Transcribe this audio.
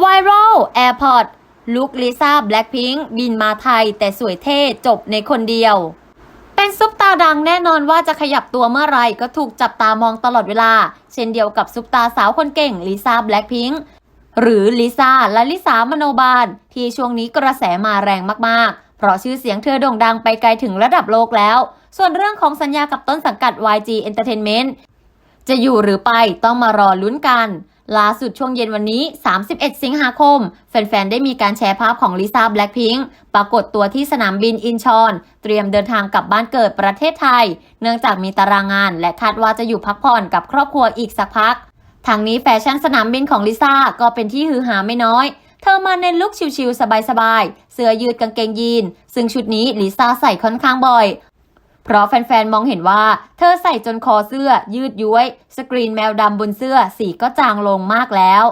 ไวรัลแอร์พอร์ตลุกลิซ่าแบล็คพิงค์บินมาไทยแต่สวยเท่จบในคนเดียว เป็นซุปตาดังแน่นอนว่าจะขยับตัวเมื่อไรก็ถูกจับตามองตลอดเวลา เช่นเดียวกับซุปตาสาวคนเก่งลิซ่าแบล็คพิงค์หรือลิซ่าและลิสามโนบาล ที่ช่วงนี้กระแสมาแรงมากๆ เพราะชื่อเสียงเธอโด่งดังไปไกลถึงระดับโลกแล้ว ส่วนเรื่องของสัญญากับต้นสังกัด YG Entertainment จะอยู่หรือไปต้องมารอลุ้นกัน ล่าสุดช่วงเย็นวันนี้ 31 สิงหาคม แฟน ๆ ได้มีการแชร์ภาพของลิซ่าแบล็คพิงค์ปรากฏตัวที่สนามบินอินชอน เตรียมเดินทางกลับบ้านเกิดประเทศไทย เนื่องจากมีตารางงาน และคาดว่าจะอยู่พักผ่อนกับครอบครัวอีกสักพัก ทางนี้แฟชั่นสนามบินของลิซ่าก็เป็นที่ฮือหาไม่น้อย เธอมาในลุคชิลๆสบายๆ เสื้อยืดกางเกงยีน ซึ่งชุดนี้ลิซ่าใส่ค่อนข้างบ่อย เพราะแฟนๆ มองเห็นว่า เธอใส่จนคอเสื้อยืดย้วย สกรีนแมวดำบนเสื้อสีก็จางลงมากแล้ว